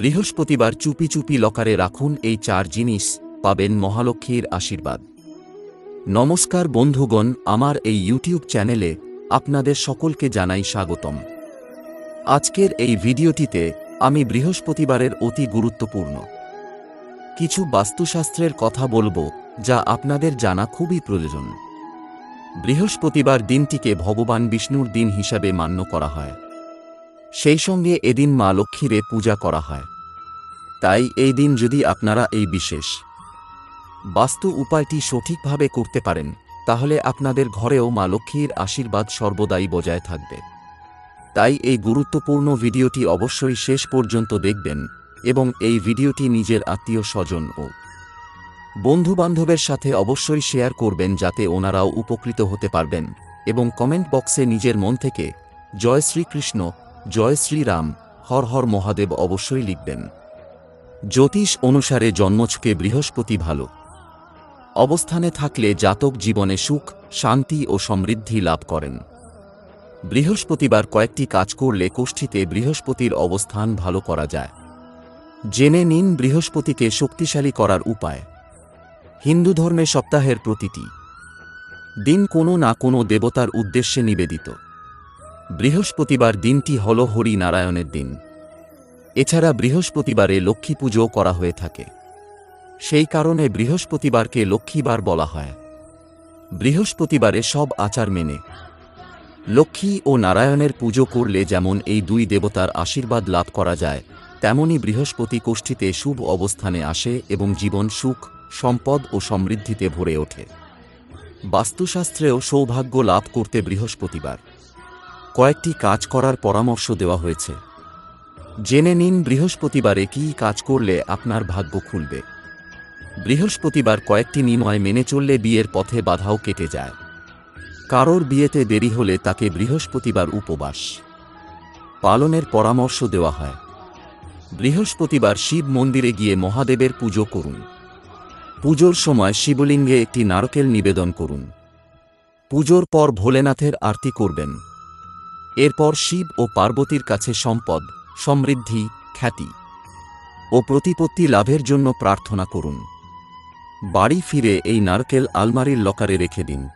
বৃহস্পতিবার চুপি চুপি লকারে রাখুন এই চার জিনিস, পাবেন মহালক্ষ্মীর আশীর্বাদ। নমস্কার বন্ধুগণ, আমার এই ইউটিউব চ্যানেলে আপনাদের সকলকে জানাই স্বাগতম। আজকের এই ভিডিওটিতে আমি বৃহস্পতিবারের অতি গুরুত্বপূর্ণ। কিছু বাস্তুশাস্ত্রের কথা বলব, যা আপনাদের জানা খুবই প্রয়োজন। বৃহস্পতিবার দিনটিকে ভগবান বিষ্ণুর দিন হিসাবে মান্য করা হয়। সেই সঙ্গে এদিন মা লক্ষ্মীরে পূজা করা হয়। তাই এই দিন যদি আপনারা এই বিশেষ বাস্তু উপায়টি সঠিকভাবে করতে পারেন, তাহলে আপনাদের ঘরেও মা লক্ষ্মীর আশীর্বাদ সর্বদাই বজায় থাকবে। তাই এই গুরুত্বপূর্ণ ভিডিওটি অবশ্যই শেষ পর্যন্ত দেখবেন এবং এই ভিডিওটি নিজের আত্মীয় স্বজন ও বন্ধুবান্ধবের সাথে অবশ্যই শেয়ার করবেন যাতে ওনারাও উপকৃত হতে পারবেন এবং কমেন্ট বক্সে নিজের মন থেকে জয় শ্রীকৃষ্ণ জয় শ্রীরাম, হর হর মহাদেব অবশ্যই লিখবেন। জ্যোতিষ অনুসারে জন্মছকে বৃহস্পতি ভালো। অবস্থানে থাকলে জাতক জীবনে সুখ, শান্তি ও সমৃদ্ধি লাভ করেন। বৃহস্পতিবার কয়েকটি কাজ করলে কোষ্ঠীতে বৃহস্পতির অবস্থান ভালো করা যায়। জেনে নিন বৃহস্পতিকে শক্তিশালী করার উপায়। হিন্দু ধর্মে সপ্তাহের প্রতিটি দিন কোনো না কোনো দেবতার উদ্দেশ্যে নিবেদিত। বৃহস্পতিবার দিনটি হল হরি নারায়ণের দিন। এছাড়া বৃহস্পতিবারে লক্ষ্মী পুজোও করা হয়ে থাকে। সেই কারণে বৃহস্পতিবারকে লক্ষ্মীবার বলা হয়। বৃহস্পতিবারে সব আচার মেনে। লক্ষ্মী ও নারায়ণের পুজো করলে যেমন এই দুই দেবতার আশীর্বাদ লাভ করা যায়, তেমনি বৃহস্পতি কোষ্ঠীতে শুভ অবস্থানে আসে এবং জীবন সুখ, সম্পদ ও সমৃদ্ধিতে ভরে ওঠে। বাস্তুশাস্ত্রেও সৌভাগ্য লাভ করতে বৃহস্পতিবার। কয়েকটি কাজ করার পরামর্শ দেওয়া হয়েছে। জেনে নিন বৃহস্পতিবারে কী কাজ করলে আপনার ভাগ্য খুলবে। বৃহস্পতিবার কয়েকটি নিময় মেনে চললে বিয়ের পথে বাধাও কেটে যায়। কারোর বিয়েতে দেরি হলে তাকে বৃহস্পতিবার উপবাস। পালনের পরামর্শ দেওয়া হয়। বৃহস্পতিবার শিব মন্দিরে গিয়ে মহাদেবের পুজো করুন। পুজোর সময় শিবলিঙ্গে একটি নারকেল নিবেদন করুন। পুজোর পর ভোলেনাথের আরতি করবেন। এরপর শিব ও পার্বতীর কাছে সম্পদ, সমৃদ্ধি, খ্যাতি ও প্রতিপত্তি লাভের জন্য প্রার্থনা করুন। বাড়ি ফিরে এই নারকেল আলমারির লকারে রেখে দিন।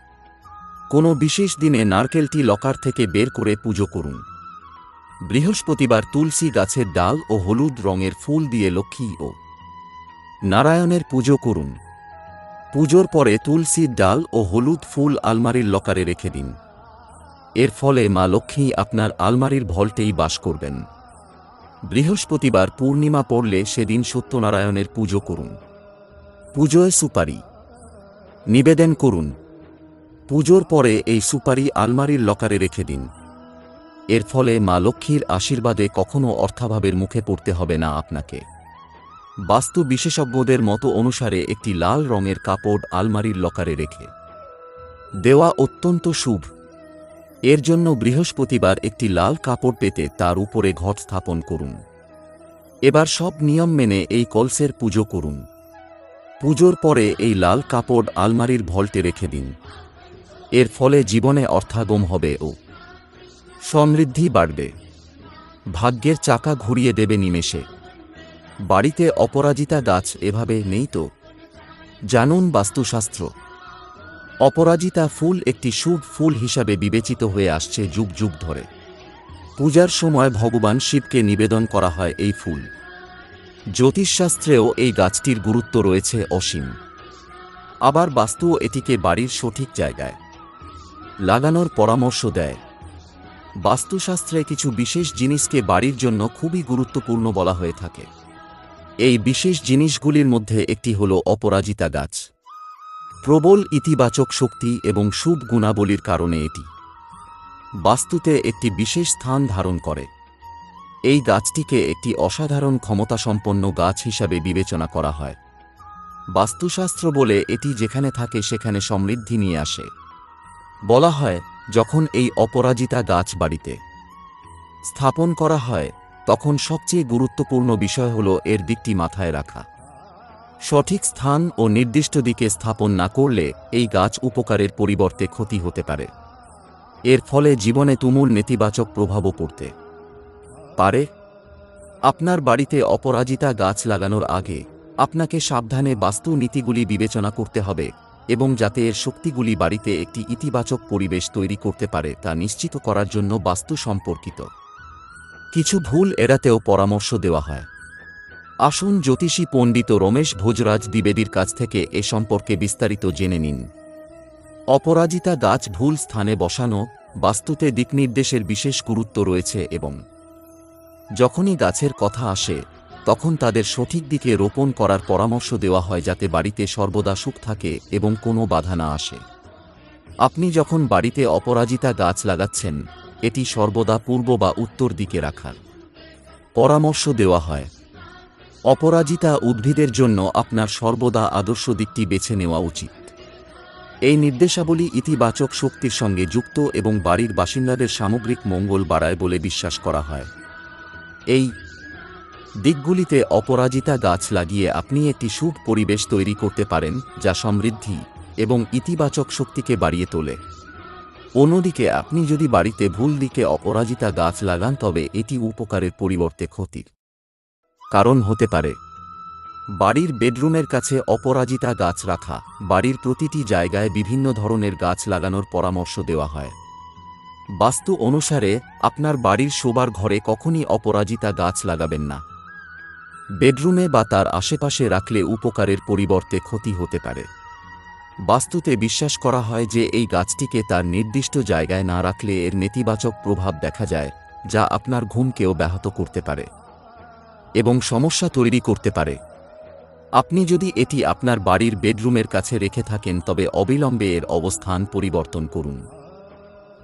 কোনো বিশেষ দিনে নারকেলটি লকার থেকে বের করে পুজো করুন। বৃহস্পতিবার তুলসী গাছের ডাল ও হলুদ রঙের ফুল দিয়ে লক্ষ্মী ও নারায়ণের পুজো করুন। পুজোর পরে তুলসীর ডাল ও হলুদ ফুল আলমারির লকারে রেখে দিন। এর ফলে মা লক্ষ্মী আপনার আলমারির ভল্টেই বাস করবেন। বৃহস্পতিবার পূর্ণিমা পড়লে সেদিন সত্যনারায়ণের পুজো করুন। পুজোয় সুপারি। নিবেদন করুন। পুজোর পরে এই সুপারি আলমারির লকারে রেখে দিন। এর ফলে মা লক্ষ্মীর আশীর্বাদে কখনো অর্থাভাবের মুখে পড়তে হবে না আপনাকে। বাস্তু বিশেষজ্ঞদের মতো অনুসারে একটি লাল রঙের কাপড় আলমারির লকারে রেখে। দেওয়া অত্যন্ত শুভ। এর জন্য বৃহস্পতিবার একটি লাল কাপড় পেতে তার উপরে ঘট স্থাপন করুন। এবার সব নিয়ম মেনে এই কলসের পুজো করুন। পুজোর পরে এই লাল কাপড় আলমারির ভল্টে রেখে দিন। এর ফলে জীবনে অর্থাগম হবে ও সমৃদ্ধি বাড়বে। ভাগ্যের চাকা ঘুরিয়ে দেবে নিমেষে। বাড়িতে অপরাজিতা গাছ এভাবে নেই তো? জানুন বাস্তুশাস্ত্র। অপরাজিতা ফুল একটি শুভ ফুল হিসাবে বিবেচিত হয়ে আসছে যুগ যুগ ধরে। পূজার সময় ভগবান শিবকে নিবেদন করা হয় এই ফুল। জ্যোতিষশাস্ত্রেও এই গাছটির গুরুত্ব রয়েছে অসীম। আবার বাস্তুও এটিকে বাড়ির সঠিক জায়গায় লাগানোর পরামর্শ দেয়। বাস্তুশাস্ত্রে কিছু বিশেষ জিনিসকে বাড়ির জন্য খুবই গুরুত্বপূর্ণ বলা হয়ে থাকে। এই বিশেষ জিনিসগুলির মধ্যে একটি হল অপরাজিতা গাছ। প্রবল ইতিবাচক শক্তি এবং শুভ গুণাবলীর কারণে এটি বাস্তুতে একটি বিশেষ স্থান ধারণ করে। এই গাছটিকে একটি অসাধারণ ক্ষমতাসম্পন্ন গাছ হিসাবে বিবেচনা করা হয়। বাস্তুশাস্ত্র বলে এটি যেখানে থাকে সেখানে সমৃদ্ধি নিয়ে আসে। বলা হয়, যখন এই অপরাজিতা গাছ বাড়িতে স্থাপন করা হয়, তখন সবচেয়ে গুরুত্বপূর্ণ বিষয় হল এর দিকটি মাথায় রাখা। সঠিক স্থান ও নির্দিষ্ট দিকে স্থাপন না করলে এই গাছ উপকারের পরিবর্তে ক্ষতি হতে পারে। এর ফলে জীবনে তুমুল নেতিবাচক প্রভাবও পড়তে পারে। আপনার বাড়িতে অপরাজিতা গাছ লাগানোর আগে আপনাকে সাবধানে বাস্তু নীতিগুলি বিবেচনা করতে হবে এবং যাতে এর শক্তিগুলি বাড়িতে একটি ইতিবাচক পরিবেশ তৈরি করতে পারে তা নিশ্চিত করার জন্য বাস্তু সম্পর্কিত। কিছু ভুল এড়াতেও পরামর্শ দেওয়া হয়। আসুন জ্যোতিষী পণ্ডিত রমেশ ভোজরাজ দ্বিবেদীর কাছ থেকে এ সম্পর্কে বিস্তারিত জেনে নিন। অপরাজিতা গাছ ভুল স্থানে বসানো, বাস্তুতে দিকনির্দেশের বিশেষ গুরুত্ব রয়েছে এবং যখনই গাছের কথা আসে, তখন তাদের সঠিক দিকে রোপণ করার পরামর্শ দেওয়া হয় যাতে বাড়িতে সর্বদা সুখ থাকে এবং কোনো বাধা না আসে। আপনি যখন বাড়িতে অপরাজিতা গাছ লাগাচ্ছেন, এটি সর্বদা পূর্ব বা উত্তর দিকে রাখার পরামর্শ দেওয়া হয়। অপরাজিতা উদ্ভিদের জন্য আপনার সর্বদা আদর্শ দিকটি বেছে নেওয়া উচিত। এই নির্দেশাবলী ইতিবাচক শক্তির সঙ্গে যুক্ত এবং বাড়ির বাসিন্দাদের সামগ্রিক মঙ্গল বাড়ায় বলে বিশ্বাস করা হয়। এই দিকগুলিতে অপরাজিতা গাছ লাগিয়ে আপনি একটি শুভ পরিবেশ তৈরি করতে পারেন যা সমৃদ্ধি এবং ইতিবাচক শক্তিকে বাড়িয়ে তোলে। অন্যদিকে আপনি যদি বাড়িতে ভুল দিকে অপরাজিতা গাছ লাগান তবে এটি উপকারের পরিবর্তে ক্ষতির। কারণ হতে পারে। বাড়ির বেডরুমের কাছে অপরাজিতা গাছ রাখা, বাড়ির প্রতিটি জায়গায় বিভিন্ন ধরনের গাছ লাগানোর পরামর্শ দেওয়া হয়। বাস্তু অনুসারে, আপনার বাড়ির শোবার ঘরে কখনই অপরাজিতা গাছ লাগাবেন না। বেডরুমে বা তার আশেপাশে রাখলে উপকারের পরিবর্তে ক্ষতি হতে পারে। বাস্তুতে বিশ্বাস করা হয় যে, এই গাছটিকে তার নির্দিষ্ট জায়গায় না রাখলে এর নেতিবাচক প্রভাব দেখা যায়, যা আপনার ঘুমকেও ব্যাহত করতে পারে। এবং সমস্যা তৈরি করতে পারে। আপনি যদি এটি আপনার বাড়ির বেডরুমের কাছে রেখে থাকেন, তবে অবিলম্বে এর অবস্থান পরিবর্তন করুন।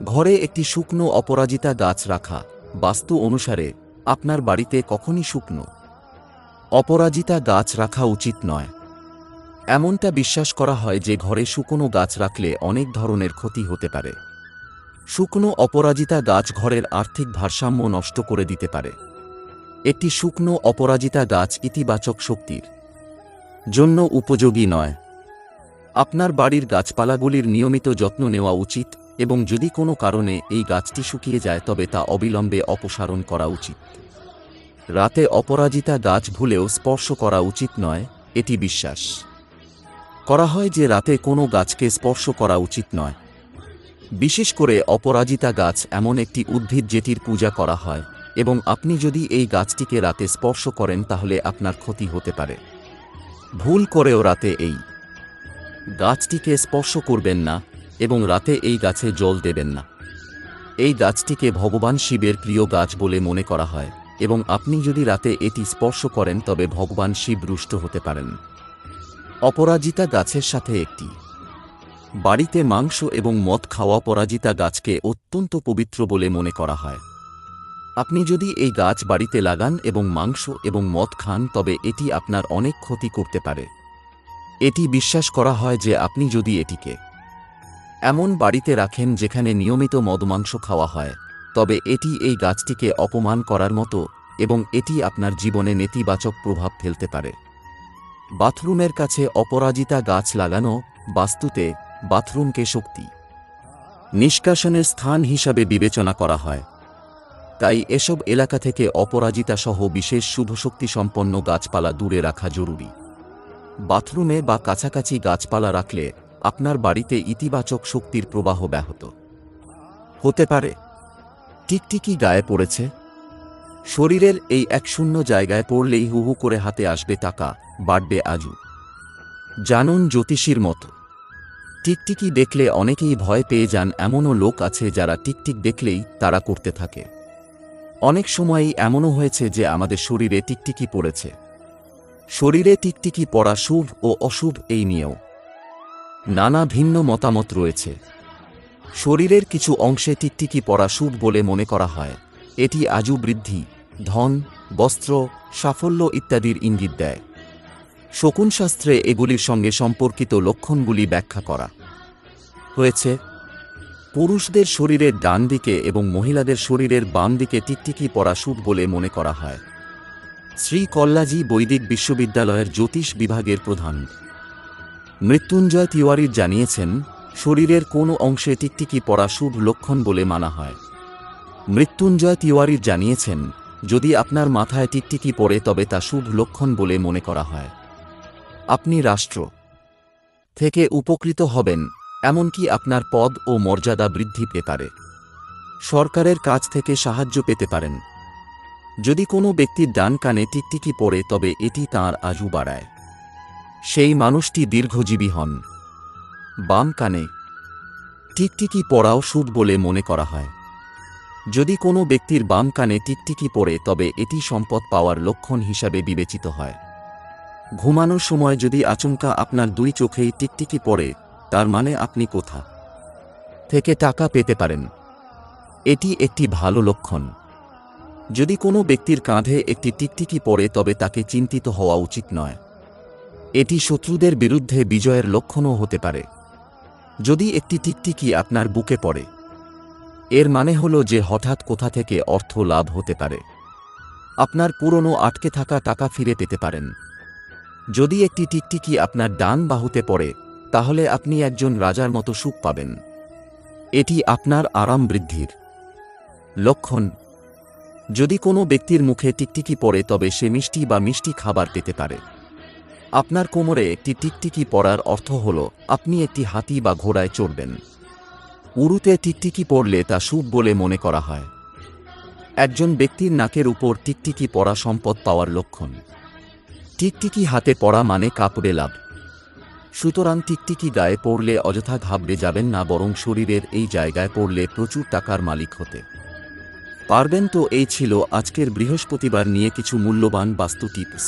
ঘরে একটি শুকনো অপরাজিতা গাছ রাখা, বাস্তু অনুসারে আপনার বাড়িতে কখনই শুকনো। অপরাজিতা গাছ রাখা উচিত নয়। এমনটা বিশ্বাস করা হয় যে ঘরে শুকনো গাছ রাখলে অনেক ধরনের ক্ষতি হতে পারে। শুকনো অপরাজিতা গাছ ঘরের আর্থিক ভারসাম্য নষ্ট করে দিতে পারে। একটি শুকনো অপরাজিতা গাছ ইতিবাচক শক্তির জন্য উপযোগী নয়। আপনার বাড়ির গাছপালাগুলির নিয়মিত যত্ন নেওয়া উচিত এবং যদি কোনো কারণে এই গাছটি শুকিয়ে যায় তবে তা অবিলম্বে অপসারণ করা উচিত। রাতে অপরাজিতা গাছ ভুলেও স্পর্শ করা উচিত নয়, এটি বিশ্বাস। করা হয় যে রাতে কোনো গাছকে স্পর্শ করা উচিত নয়। বিশেষ করে অপরাজিতা গাছ এমন একটি উদ্ভিদ যেটির পূজা করা হয়। এবং আপনি যদি এই গাছটিকে রাতে স্পর্শ করেন, তাহলে আপনার ক্ষতি হতে পারে। ভুল করেও রাতে এই গাছটিকে স্পর্শ করবেন না এবং রাতে এই গাছে জল দেবেন না। এই গাছটিকে ভগবান শিবের প্রিয় গাছ বলে মনে করা হয় এবং আপনি যদি রাতে এটি স্পর্শ করেন, তবে ভগবান শিব রুষ্ট হতে পারেন। অপরাজিতা গাছের সাথে একটি। বাড়িতে মাংস এবং মদ খাওয়া পরাজিতা গাছকে অত্যন্ত পবিত্র বলে মনে করা হয়। আপনি যদি এই গাছ বাড়িতে লাগান এবং মাংস এবং মদ খান, তবে এটি আপনার অনেক ক্ষতি করতে পারে। এটি বিশ্বাস করা হয় যে আপনি যদি এটিকে এমন বাড়িতে রাখেন যেখানে নিয়মিত মদ মাংস খাওয়া হয়, তবে এটি এই গাছটিকে অপমান করার মতো এবং এটি আপনার জীবনে নেতিবাচক প্রভাব ফেলতে পারে। বাথরুমের কাছে অপরাজিতা গাছ লাগানো বাস্তুতে বাথরুমকে শক্তি, নিষ্কাশনের স্থান হিসাবে বিবেচনা করা হয়। তাই এসব এলাকা থেকে অপরাজিতা সহ বিশেষ শুভশক্তি সম্পন্ন গাছপালা দূরে রাখা জরুরি। বাথরুমে বা কাছাকাছি গাছপালা রাখলে আপনার বাড়িতে ইতিবাচক শক্তির প্রবাহ ব্যাহত। হতে পারে। টিকটিকি গায়ে পড়েছে। শরীরের এই এক শূন্য জায়গায় পড়লেই হু হু করে হাতে আসবে টাকা বাড়বে আজু জানুন জ্যোতিষীর মতো। টিকটিকি দেখলে অনেকেই ভয় পেয়ে যান এমনও লোক আছে যারা টিকটিক দেখলেই তারা করতে থাকে। অনেক সময়ই এমনও হয়েছে যে আমাদের শরীরে টিকটিকি পড়েছে। শরীরে টিকটিকি পড়া শুভ ও অশুভ এই নিয়েও। নানা ভিন্ন মতামত রয়েছে। শরীরের কিছু অংশে টিকটিকি পড়া শুভ বলে মনে করা হয়। এটি আজু বৃদ্ধি, ধন, বস্ত্র, সাফল্য ইত্যাদির ইঙ্গিত দেয়। শকুনশাস্ত্রে এগুলির সঙ্গে সম্পর্কিত লক্ষণগুলি ব্যাখ্যা করা। হয়েছে পুরুষদের শরীরের ডান দিকে এবং মহিলাদের শরীরের বাম দিকে টিকটিকি পড়া শুভ বলে মনে করা হয়। শ্রী কল্লাজি বৈদিক বিশ্ববিদ্যালয়ের জ্যোতিষ বিভাগের প্রধান। মৃত্যুঞ্জয় তিওয়ারির জানিয়েছেন, শরীরের কোনো অংশে টিকটিকি পড়া শুভ লক্ষণ বলে মানা হয়। মৃত্যুঞ্জয় তিওয়ারির জানিয়েছেন, যদি আপনার মাথায় টিকটিকি পড়ে তবে তা শুভ লক্ষণ বলে মনে করা হয়। আপনি রাষ্ট্র থেকে উপকৃত হবেন। এমনকি আপনার পদ ও মর্যাদা বৃদ্ধি পেতে পারে। সরকারের কাছ থেকে সাহায্য পেতে পারেন। যদি কোনো ব্যক্তির ডান কানে টিকটিকি পড়ে, তবে এটি তাঁর আজু বাড়ায়। সেই মানুষটি দীর্ঘজীবী হন। বাম কানে টিকটিকি পড়াও শুভ বলে মনে করা হয়। যদি কোনো ব্যক্তির বাম কানে টিকটিকি পড়ে, তবে এটি সম্পদ পাওয়ার লক্ষণ হিসাবে বিবেচিত হয়। ঘুমানোর সময় যদি আচমকা আপনার দুই চোখেই টিকটিকি পড়ে তার মানে আপনি কোথা থেকে টাকা পেতে পারেন? এটি একটি ভালো লক্ষণ। যদি কোনো ব্যক্তির কাঁধে একটি টিকটিকি পড়ে, তবে তাকে চিন্তিত হওয়া উচিত নয়। এটি শত্রুদের বিরুদ্ধে বিজয়ের লক্ষণও হতে পারে। যদি একটি টিকটিকি আপনার বুকে পড়ে, এর মানে হল যে হঠাৎ কোথা থেকে অর্থ লাভ হতে পারে। আপনার পুরনো আটকে থাকা টাকা ফিরে পেতে পারেন। যদি একটি টিকটিকি আপনার ডান বাহুতে পড়ে তাহলে আপনি একজন রাজার মতো সুখ পাবেন। এটি আপনার আরাম বৃদ্ধির। লক্ষণ, যদি কোনো ব্যক্তির মুখে টিকটিকি পড়ে তবে সে মিষ্টি বা মিষ্টি খাবার পেতে পারে। আপনার কোমরে একটি টিকটিকি পড়ার অর্থ হল, আপনি একটি হাতি বা ঘোড়ায় চড়বেন। উরুতে টিকটিকি পড়লে তা শুভ বলে মনে করা হয়। একজন ব্যক্তির নাকের উপর টিকটিকি পড়া সম্পদ পাওয়ার লক্ষণ। টিকটিকি হাতে পড়া মানে কাপড়ে লাভ। সুতরাং টিকটিকি গায়ে পড়লে অযথা ঘাবড়ে যাবেন না, বরং শরীরের এই জায়গায় পড়লে প্রচুর টাকার মালিক হতে। পারবেন তো এই ছিল আজকের বৃহস্পতিবার নিয়ে কিছু মূল্যবান বাস্তু টিপস।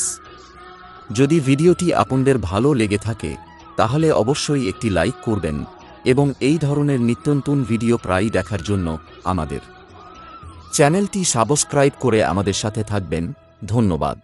যদি ভিডিওটি আপনাদের ভালো লেগে থাকে, তাহলে অবশ্যই একটি লাইক করবেন এবং এই ধরনের নিত্যন্তন ভিডিও প্রায়ই দেখার জন্য আমাদের। চ্যানেলটি সাবস্ক্রাইব করে আমাদের সাথে থাকবেন। ধন্যবাদ।